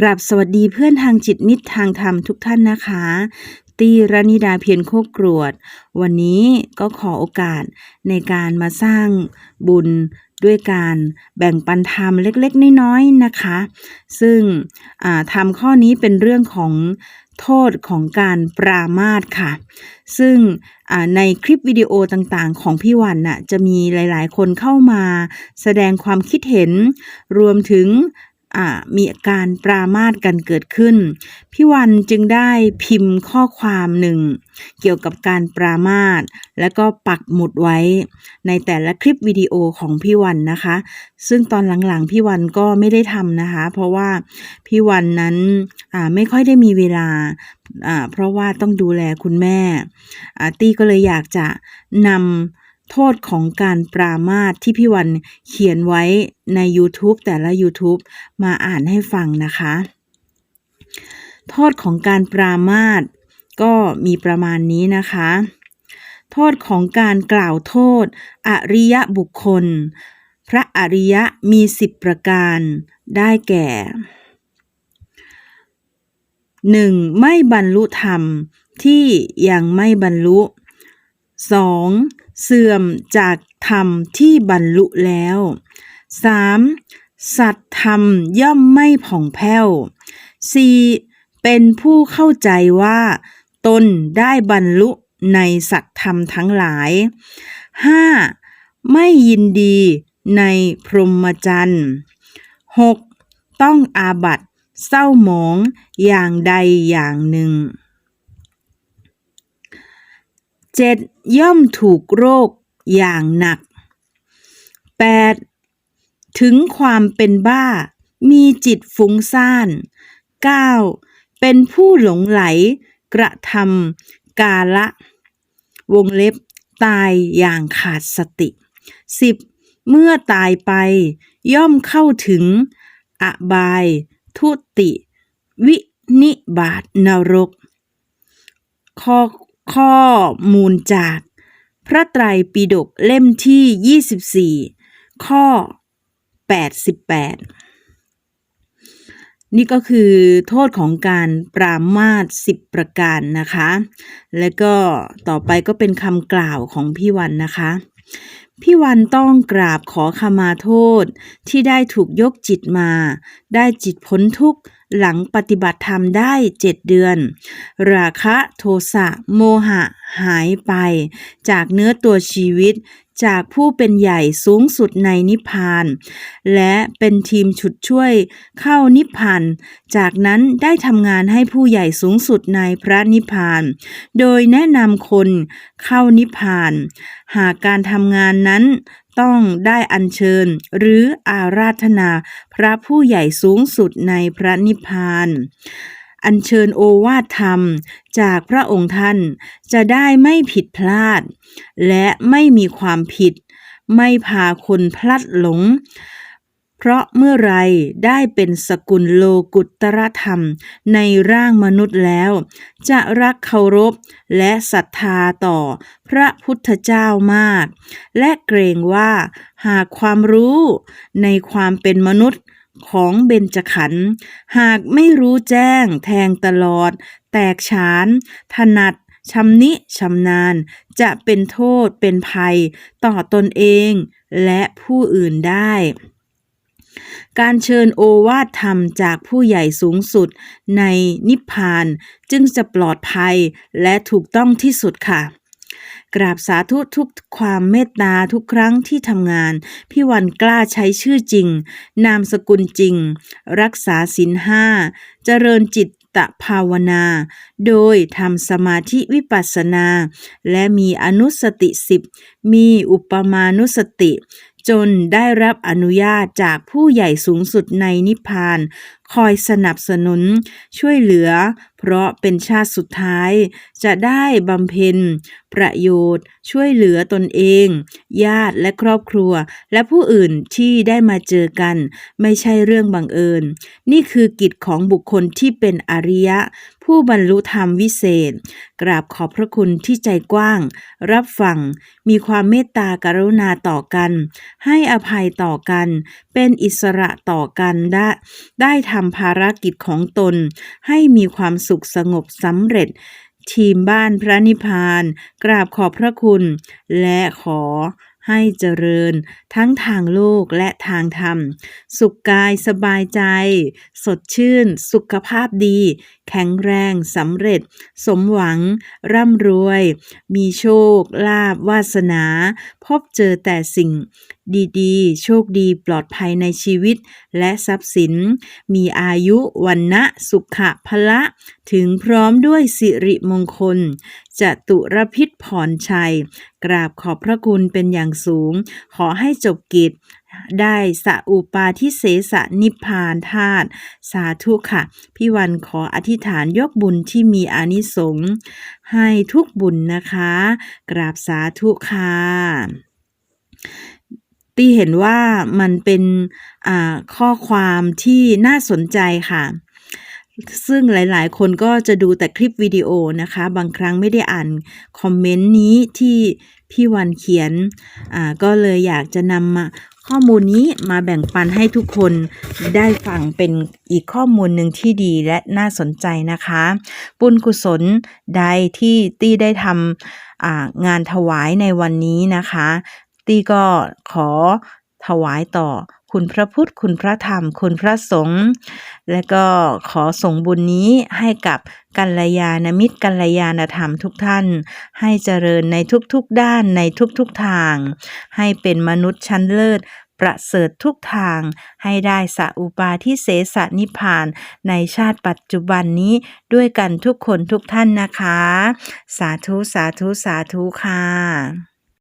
กราบสวัสดีเพื่อนทางจิตมิตรทางธรรมทุกท่านนะคะ ตีรณิดาเพียรโคกกรวด วันนี้ก็ขอโอกาสในการมาสร้างบุญด้วยการแบ่งปันธรรมเล็กๆ น้อยๆนะคะ ซึ่งธรรมข้อนี้เป็นเรื่องของโทษของการปรามาสค่ะ ซึ่งในคลิปวิดีโอต่างๆ ของพี่วันน่ะจะมีหลายๆ คนเข้ามาแสดงความคิดเห็น รวมถึง มีการปรามาสกันเกิดขึ้น พี่วันจึงได้พิมพ์ข้อความหนึ่ง เกี่ยวกับการปรามาสแล้วก็ปักหมุดไว้ ในแต่ละคลิปวิดีโอของพี่วันนะคะ ซึ่งตอนหลังๆพี่วันก็ไม่ได้ทำนะคะ เพราะว่าพี่วันนั้นไม่ค่อยได้มีเวลาเพราะว่าต้องดูแลคุณแม่ตี้ก็เลยอยากจะนำ โทษของการปรามาสที่พี่วันเขียนไว้ใน YouTube แต่ละ YouTube มาอ่านให้ฟังนะคะ โทษของการปรามาสก็มีประมาณนี้นะคะ โทษของการกล่าวโทษ อริยบุคคล พระอริยะมีสิบประการได้แก่ 1. ไม่บรรลุธรรมที่ยังไม่บรรลุ 2. เสื่อมจากธรรมที่บรรลุแล้ว 3. สัตธรรมย่อมไม่ผ่องแผ้ว 4. เป็นผู้เข้าใจว่า ตนได้บรรลุในสัตธรรมทั้งหลาย 5. ไม่ยินดีในพรหมจรรย์ 6. ต้องอาบัตเศร้าหมองอย่างใดอย่างหนึ่ง 7. ย่อมถูกโรคอย่างหนัก 8. ถึงความเป็นบ้า มีจิตฟุ้งซ่าน 9. เป็นผู้หลงไหล กระทำกาละ วงเล็บตายอย่างขาดสติ 10. เมื่อตายไป ย่อมเข้าถึง อบาย ทุติ วินิบาตนรก ข้อ ข้อมูลจาก พระไตรปิฎกเล่มที่ 24 ข้อ 88 นี่ก็คือโทษของการปรามาสสิบประการนะคะ และก็ต่อไปก็เป็นคำกล่าวของพี่วันนะคะพี่วันต้องกราบขอขมาโทษที่ได้ถูกยกจิตมา ได้จิตพ้นทุกข์ หลังปฏิบัติธรรมได้เจ็ดเดือน ราคะโทสะโมหะหายไป จากเนื้อตัวชีวิต จากผู้เป็นใหญ่สูงสุดในนิพพาน และเป็นทีมฉุดช่วยเข้านิพพาน จากนั้นได้ทำงานให้ผู้ใหญ่สูงสุดในพระนิพพาน โดยแนะนำคนเข้านิพพาน หากการทำงานนั้นต้องได้อัญเชิญหรืออาราธนาพระผู้ใหญ่สูงสุดในพระนิพพาน อัญเชิญโอวาทธรรมจากพระองค์ท่านจะได้ไม่ผิดพลาด และไม่มีความผิด ไม่พาคนพลัดหลง เพราะเมื่อไรได้เป็นสกุลโลกุตตรธรรมในร่างมนุษย์แล้ว จะรักเคารพและศรัทธาต่อพระพุทธเจ้ามาก และเกรงว่าหากความรู้ในความเป็นมนุษย์ ของเบญจขันธ์หากไม่รู้แจ้งแทงตลอด แตกฉาน ถนัดชำนิชำนาญ จะเป็นโทษเป็นภัยต่อตนเองและผู้อื่นได้การเชิญโอวาทธรรมจากผู้ใหญ่สูงสุดในนิพพานจึงจะปลอดภัยและถูกต้องที่สุดค่ะ กราบสาธุทุกความเมตตาทุกครั้งที่ทำงาน พี่วันกล้าใช้ชื่อจริง นามสกุลจริง รักษาศีลห้า เจริญจิตตภาวนา โดยทำสมาธิวิปัสสนา และมีอนุสติสิบ มีอุปมานุสติ จนได้รับอนุญาตจากผู้ใหญ่สูงสุดในนิพพาน คอยสนับสนุนช่วยเหลือ เพราะเป็นชาติสุดท้าย จะได้บำเพ็ญ ประโยชน์ ช่วยเหลือตนเอง ญาติและครอบครัว และผู้อื่นที่ได้มาเจอกัน ไม่ใช่เรื่องบังเอิญ นี่คือกิจของบุคคลที่เป็นอริยะ ผู้บรรลุธรรมวิเศษ กราบขอบพระคุณที่ใจกว้าง รับฟังมีความเมตตากรุณาต่อกัน ให้อภัยต่อกัน เป็นอิสระต่อกันได้ได้ทำภารกิจของตน ให้มีความสุขสงบสำเร็จ ทีมบ้านพระนิพพาน กราบขอบพระคุณ และขอให้เจริญทั้งทางโลกและทางธรรม สุขกายสบายใจ สดชื่น สุขภาพดีแข็งแรงสำเร็จ สมหวัง ร่ำรวย มีโชค ลาภวาสนา พบเจอแต่สิ่ง ดีๆ โชคดีปลอดภัยในชีวิต และทรัพย์สิน มีอายุวันนะสุขะพละ ถึงพร้อมด้วยสิริมงคลจะตุรพิษพรชัย กราบขอบพระคุณเป็นอย่างสูง ขอให้จบกิจ ได้สอุปาทิเสสนิพานธาตุสาธุค่ะ พี่วันขออธิษฐานยกบุญที่มีอานิสงส์ให้ทุกบุญนะคะ กราบสาธุค่ะตีเห็นว่ามันเป็นข้อความที่น่าสนใจค่ะ ซึ่งหลายๆ คนก็จะดูแต่คลิปวิดีโอนะคะ บางครั้งไม่ได้อ่านคอมเมนต์นี้ที่พี่วันเขียนก็เลยอยากจะนำมา ข้อมูลนี้มาแบ่งปันให้ทุกคนได้ฟังเป็นอีกข้อมูลหนึ่งที่ดีและน่าสนใจนะคะ บุญกุศลใดที่ตี้ได้ทำงานถวายในวันนี้นะคะ ตี้ก็ขอถวายต่อ คุณพระพุทธ คุณพระธรรม คุณพระสงฆ์ และก็ขอส่งบุญนี้ให้กับกัลยาณมิตรกัลยาณธรรมทุกท่าน ให้เจริญในทุกๆด้านในทุกๆทาง ให้เป็นมนุษย์ชั้นเลิศประเสริฐทุกทางให้ได้สัอุปาทิเสสนิพาน ในชาติปัจจุบันนี้ด้วยกันทุกคนทุกท่านนะคะ สาธุสาธุสาธุค่ะ